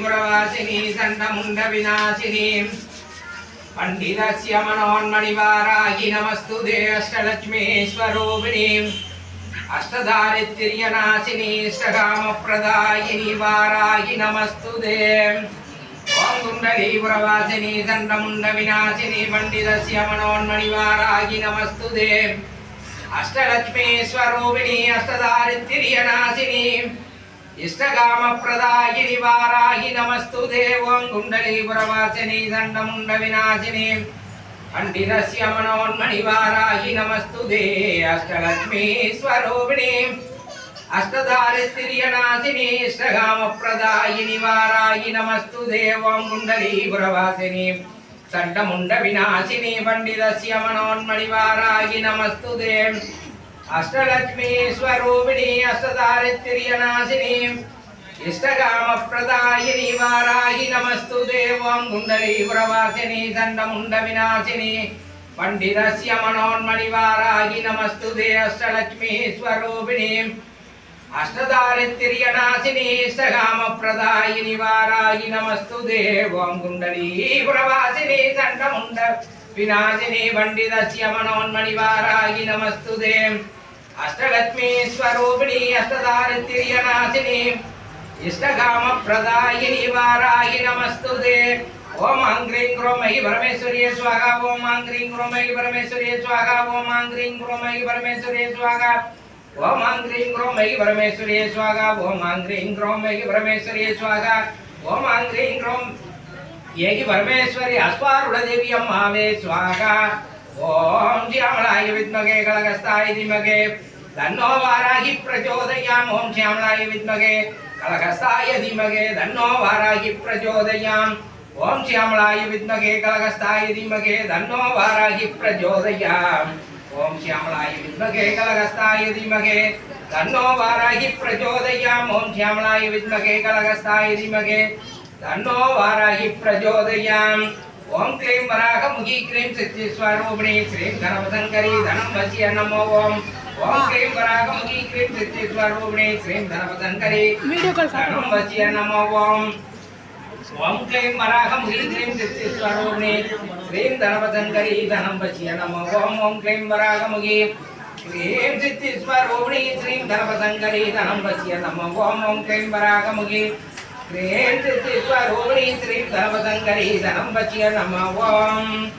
कुण्डलीपुरवासिनी सण्डमुण्डविनाशिनी पण्डितस्य मनोन्मणिवाराहि नमस्तु दे अष्टलक्ष्मीश्वरूपिणीम् अष्टदारिद्र्यनाशिनी इष्टकामप्रदायिनी वाराहि नमस्तु दे ॐ कुण्डलीपुरवासिनी सण्डमुण्डविनाशिनी पण्डितस्य मनोन्मणिवाराहि नमस्तु दे अष्टलक्ष्मीस्वरूपिणी अष्टदारिद्र्यनाशिनी ఇష్టకామప్రదాయిని వారాహి నమస్తు దేవం కుండలీపురవాసిని దండముండ వినాశిని. పండిరస్య మనోన్మణి వారాహి నమస్తు దే అష్టలక్ష్మీ స్వరూపిణి. అష్టదారిస్తిర్యనాశిని ఇష్టకామప్రదాయిని వారాహి నమస్తు దేవం కుండలీపురవాసిని దండముండ వినాశిని పండిరస్య మనోన్మణి వారాహి నమస్తు దేవ్ ಅಷ್ಟಲಕ್ಷ್ಮೀ ಸ್ವರೂಪಿಣಿ ಅಷ್ಟದಾರಿತ್ತಿರ್ಯನಾಶಿನಿ ಇಷ್ಟಗಾಮ ಪ್ರದಾಯಿನಿ ವಾರಾಹಿ ನಮಸ್ತು ದೇವಾಂ ಮುಂಡಲೀ ಪ್ರವಾಸಿನಿ ದಂಡ ಮುಂಡ ವಿನಾಶಿನಿ. ಪಂಡಿತಸ್ಯ ಮನೋನ್ಮಣಿ ವಾರಾಹಿ ನಮಸ್ತು ದೇ ಅಷ್ಟಲಕ್ಷ್ಮೀ ಸ್ವರೂಪಿಣಿ. ಇಷ್ಟಗಾಮ ಪ್ರದಾಯಿನಿ ವಾರಾಹಿ ನಮಸ್ತು ದೇವಾಂ ಕುಂಡಲೀ ಪ್ರವಾಸಿನಿ ದಂಡ ಮುಂಡ ವಿನಾಶಿನಿ. ಪಂಡಿತಸ್ಯ ಮನೋನ್ಮಣಿ ವಾರಾಹಿ ನಮಸ್ತು ದೇವ್. अष्टलक्ष्मीश्वरूपिणी अष्टधारित्रियनाशिनी इष्टकामप्रदायिनी वाराहि नमस्तु ते ॐ अङ्ग्रीं क्रोमहि परमेश्वर्ये स्वाहा ॐ अङ्ग्रीं क्रोमहि परमेश्वर्ये स्वाहा ॐ अङ्ग्रीं क्रोमहि परमेश्वर्ये स्वाहा ॐ अङ्ग्रीं क्रोमहि परमेश्वर्ये स्वाहा ॐ अङ्ग्रीं क्रोमहि परमेश्वर्ये स्वाहा ॐ अङ्ग्रीं क्रोम येहि परमेश्वरि अस्वारुढदेवी अम्मावे स्वाहा। ॐ ज्यामलाय विद्महे कलकस्ताय धीमहे। धनो वाराही प्रचोदयाम ओम श्यामलाय विद्महे कलहस्ताय धीमहे धनो वाराही प्रचोदयाम। ओम श्यामलाय विद्महे कलहस्ताय धीमहे धनो वाराही प्रचोदयाम। ओम श्यामलाय विद्महे कलहस्ताय धीमहे धनो वाराही प्रचोदयाम ओम श्यामलाय विद्महे कलहस्ताय धीमहे धनो वाराही प्रचोदयाम। ओम क्लीं वराह मुखी क्रीं सिद्धि स्वरूपिणी श्रीं धनवसंकरी धनं वश्य नमो ओम। ओम क्रीम परागमुखी क्रीम सिद्धिस्वरूपिणी क्रीम धनपतंकरी धनं वचिय नमो ओम। ओम क्लीं वराहमुखी क्रीं सिद्धिस्वरूपिणी क्रीं धनपतंकरी धनं वचिय नमो ओम। ओम क्लीं वराहमुखी क्रीं सिद्धिस्वरूपिणी क्रीं धनपतंकरी धनं वचिय नमो ओम। ओम क्लीं वराहमुखी क्रीं सिद्धिस्वरूपिणी क्रीं धनपतंकरी धनं वचिय नमो ओम।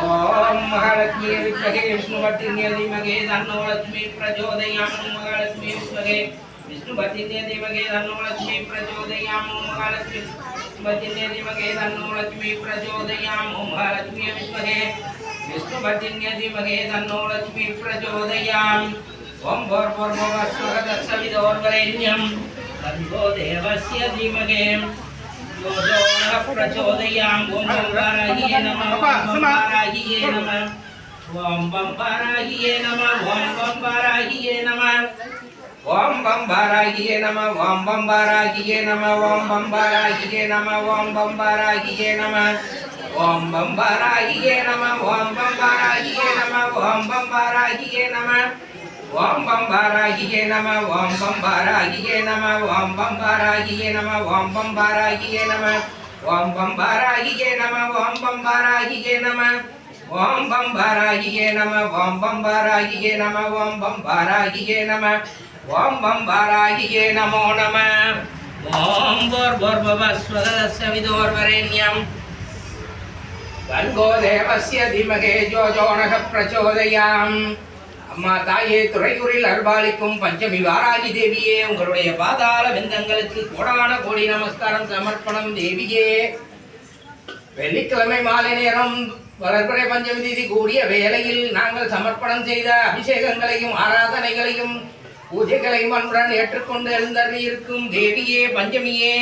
ஓம் மகாலட்சுமி வித்மகே விஷ்ணுபத்தின்ய தீமகே தன்னோ லட்சுமி பிரச்சோதயாமோ மகாலட்சுமி வித்மகே விஷ்ணுபத்தின்ய தீமகே தன்னோ லட்சுமி பிரச்சோதயாமோ மகாலட்சுமி. விஷ்ணுபத்தின்ய தீமகே தன்னோ லட்சுமி பிரச்சோதயாமோ மகாலட்சுமி வித்மகே விஷ்ணுபத்தின்ய தீமகே தன்னோ லட்சுமி பிரச்சோதயாம் ஓம் போர் போர் போர் ஸ்வகதர்சவிதோர்வரேண்யம் தன்வோ தேவஸ்ய தீமகே. ప్రచోదయాంగియే నమ ఓంబారాగియే నమ ఓం బంబారాగియే నమ ఓం బంబారాగియే నమ ఓం బంబారాగియే నమ ఓం బంబారాగియే నమ ఓం బంబారాగియే నమ ఓం బంబారాగియే నమ ఓం బంబారాగియే నమ ఓం బంబారాగియే నమ ఓం బంబారాగియే నమ ஓம் பம்பாராகியே நம ஓம் பம்பாராகியே நம ஓம் பம்பாராகியே நம ஓம் பம்பாராகியே நம ஓம் பம்பாராகியே நம ஓம் பம்பாராகியே நம ஓம் பம்பாராகியே நம ஓம் பம்பாராகியே நம ஓம் பம்பாராகியே நம ஓம் பம்பாராகியே நமோ நம ஓம் போர்போர்பவஸ்வதஸ்விதோர்வரேண்யம் வன்கோ தேவஸ்ய திமகே ஜோஜோனக பிரச்சோதயாம் அம்மா தாயே துறையூரில் அருள்பாலிக்கும் பஞ்சமி வாராகி தேவியே உங்களுடைய பாதாள வெந்தங்களுக்கு கோடான கோடி நமஸ்காரம் சமர்ப்பணம் தேவியே. வெள்ளிக்கிழமை மாலை நேரம் வளர்பிறை பஞ்சமி தேதி கூடிய வேளையில் நாங்கள் சமர்ப்பணம் செய்த அபிஷேகங்களையும் ஆராதனைகளையும் பூஜைகளையும் அன்புடன் ஏற்றுக்கொண்டு எழுந்தருளி இருக்கும் தேவியே பஞ்சமியே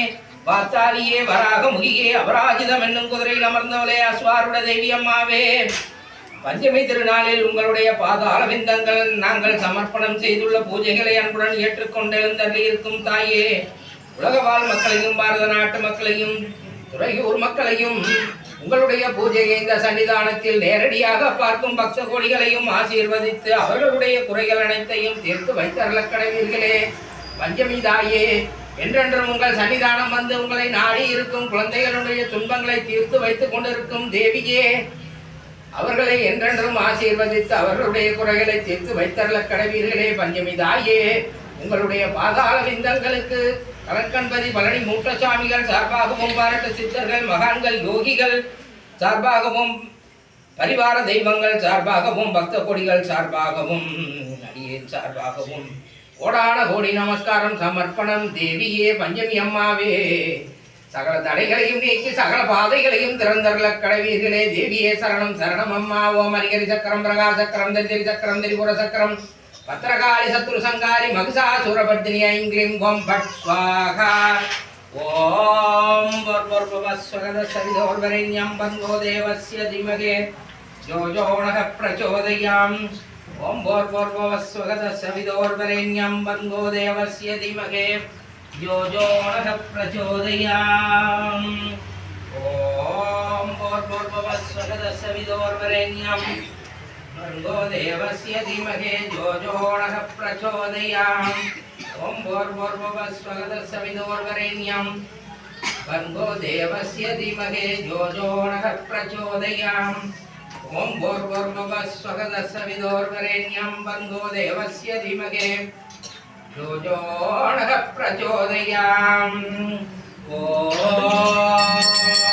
வாத்தாலியே வராக முகியே அபராஜிதம் என்னும் குதிரையில் அமர்ந்தவளே அஸ்வாருட தேவி அம்மாவே. பஞ்சமி திருநாளில் உங்களுடைய பாதாள விந்தங்கள் நாங்கள் சமர்ப்பணம் செய்துள்ள பூஜைகளை அன்புடன் ஏற்றுக்கொண்டு இருக்கும் தாயே. உலக வாழ் மக்களையும் பாரத நாட்டு மக்களையும் துறையூர் மக்களையும் உங்களுடைய பூஜையை இந்த சன்னிதானத்தில் நேரடியாக பார்க்கும் பக்த கோடிகளையும் ஆசீர்வதித்து அவர்களுடைய குறைகள் அனைத்தையும் தீர்த்து வைத்தருள கடவீர்களே. பஞ்சமி தாயே என்றென்றும் உங்கள் சன்னிதானம் வந்து உங்களை நாடி இருக்கும் குழந்தைகளுடைய துன்பங்களை தீர்த்து வைத்துக் கொண்டிருக்கும் தேவியே. அவர்களை என்றென்றும் ஆசீர்வதித்து அவர்களுடைய குறைகளை தீர்த்து வைத்தருள கடவீர்களே பஞ்சமி தாயே உங்களுடைய பாதாள விந்தங்களுக்கு கலக்கன்பதி பழனி மூட்டசாமிகள் சார்பாகவும் பாராட்டு சித்தர்கள் மகான்கள் யோகிகள் சார்பாகவும் பரிவார தெய்வங்கள் சார்பாகவும் பக்த கொடிகள் சார்பாகவும் அடியேன் சார்பாகவும் கோடான கோடி நமஸ்காரம் சமர்ப்பணம் தேவியே பஞ்சமி அம்மாவே. சகல தடைகளையும் நீக்கி சகல பாதைகளையும் திறந்தருள கடவீர்களே. தேவியே சரணம் சரணம் அம்மா. ஓம் அரிகரி சக்கரம் பிரகா சக்கரம் தரிதிரி சக்கரம் திரிபுர சக்கரம். பத்திரகாளி சத்ரு சங்காரி மகிஷாசுரபர்தினி ஐங்கிலிம் ஓம் பட் ஸ்வாகா ஓம் பர்பர்பவஸ்வகத சவிதோர்வரண்யம் பங்கோ தேவஸ்ய திமகே. ஜோஜோணக பிரச்சோதயாம். ஓம் போர்போர்பவஸ்வகத சவிதோர்வரண்யம் பங்கோ தேவஸ்ய திமகே. योजोणः प्रचोदयाम् ॐ भोर्भुर्भुवस्वदसविदोर्वरेण्यम् भर्गो देवस्य धीमहे जोजोणः प्रचोदयाम् ॐ भोर्भुर्भुवस्वदसविदोर्वरेण्यम् भर्गो देवस्य धीमहे जोजोणः प्रचोदयाम् ॐ भोर्भुर्भुवस्वदसविदोर्वरेण्यम् भर्गो देवस्य धीमहे प्रचोदयाम् ॐ